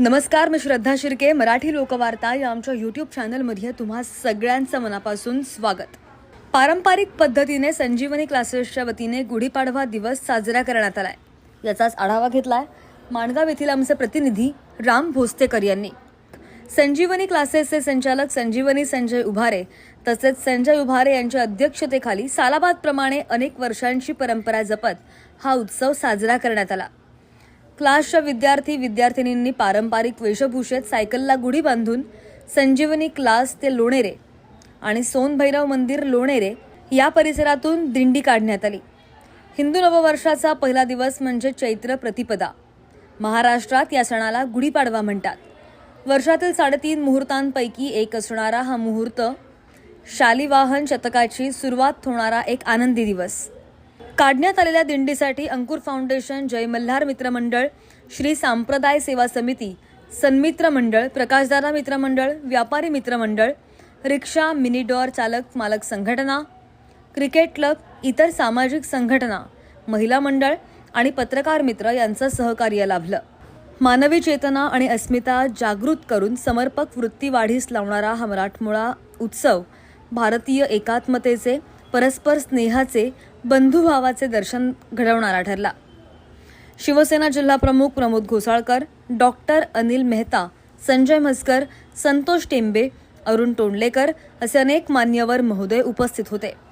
नमस्कार मी श्रद्धा शिर्के मराठी लोकवार्ता या आमच्या यूट्यूब चॅनलमध्ये तुम्हा सगळ्यांचं मनापासून स्वागत. पारंपरिक पद्धतीने संजीवनी क्लासेसच्या वतीने गुढीपाडवा दिवस साजरा करण्यात आलाय. याचाच आढावा घेतलाय माणगाव येथील आमचे प्रतिनिधी राम भोसतेकर यांनी. संजीवनी क्लासेसचे संचालक संजीवनी संजय उभारे तसेच संजय उभारे यांच्या अध्यक्षतेखाली सालाबादप्रमाणे अनेक वर्षांची परंपरा जपत हा उत्सव साजरा करण्यात आला. क्लासच्या विद्यार्थी विद्यार्थिनींनी पारंपरिक वेशभूषेत सायकलला गुढी बांधून संजीवनी क्लास ते लोणेरे आणि सोनभैरव मंदिर लोणेरे या परिसरातून दिंडी काढण्यात आली. हिंदू नववर्षाचा पहिला दिवस म्हणजे चैत्र प्रतिपदा. महाराष्ट्रात या सणाला गुढीपाडवा म्हणतात. वर्षातील साडेतीन मुहूर्तांपैकी एक असणारा हा मुहूर्त शालिवाहन शतकाची सुरुवात होणारा एक आनंदी दिवस. काढण्यात आलेल्या दिंडीसाठी अंकुर फाउंडेशन जय मल्हार मित्रमंडळ श्री सांप्रदाय सेवा समिती सन्मित्र मंडळ प्रकाशदादा मित्रमंडळ व्यापारी मित्रमंडळ रिक्षा मिनीडॉर चालक मालक संघटना क्रिकेट क्लब इतर सामाजिक संघटना महिला मंडळ आणि पत्रकार मित्र यांचं सहकार्य लाभलं. मानवी चेतना आणि अस्मिता जागृत करून समर्पक वृत्ती वाढीस लावणारा हा मराठमोळा उत्सव भारतीय एकात्मतेचे परस्पर स्नेहाचे बंधुभावाचे दर्शन घडवणारा ठरला. शिवसेना जिल्हाप्रमुख प्रमोद घोसाळकर डॉक्टर अनिल मेहता संजय म्हसकर संतोष टेंबे अरुण टोंडलेकर असे अनेक मान्यवर महोदय उपस्थित होते.